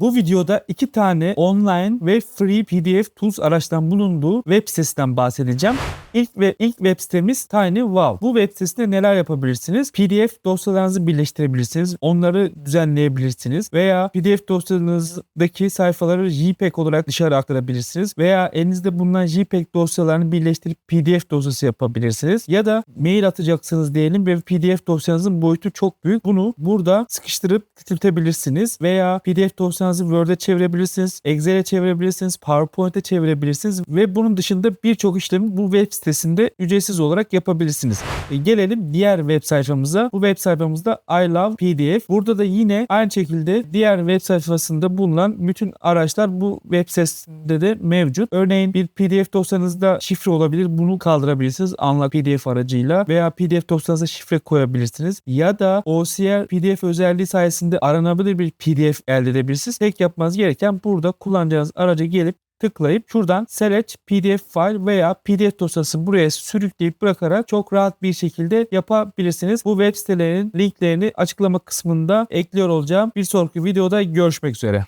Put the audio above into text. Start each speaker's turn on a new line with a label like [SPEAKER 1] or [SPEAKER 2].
[SPEAKER 1] Bu videoda iki tane online ve free PDF Tools araçtan bulunduğu web sitesinden bahsedeceğim. İlk ve ilk web sitemiz TinyWow. Bu web sitesinde neler yapabilirsiniz? PDF dosyalarınızı birleştirebilirsiniz. Onları düzenleyebilirsiniz. Veya PDF dosyanızdaki sayfaları JPEG olarak dışarı aktarabilirsiniz. Veya elinizde bulunan JPEG dosyalarını birleştirip PDF dosyası yapabilirsiniz. Ya da mail atacaksınız diyelim ve PDF dosyanızın boyutu çok büyük. Bunu burada sıkıştırıp küçültebilirsiniz. Veya PDF dosyanızı Word'e çevirebilirsiniz. Excel'e çevirebilirsiniz. PowerPoint'e çevirebilirsiniz. Ve bunun dışında birçok işlemi bu web sitesinde ücretsiz olarak yapabilirsiniz. E, gelelim diğer web sayfamıza. Bu web sayfamızda I Love PDF. Burada da yine aynı şekilde diğer web sayfasında bulunan bütün araçlar bu web sitesinde de mevcut. Örneğin bir PDF dosyanızda şifre olabilir. Bunu kaldırabilirsiniz Unlock PDF aracıyla veya PDF dosyanıza şifre koyabilirsiniz. Ya da OCR PDF özelliği sayesinde aranabilir bir PDF elde edebilirsiniz. Tek yapmanız gereken burada kullanacağınız araca gelip tıklayıp şuradan select pdf file veya pdf dosyası buraya sürükleyip bırakarak çok rahat bir şekilde yapabilirsiniz. Bu web sitelerinin linklerini açıklama kısmında ekliyor olacağım. Bir sonraki videoda görüşmek üzere.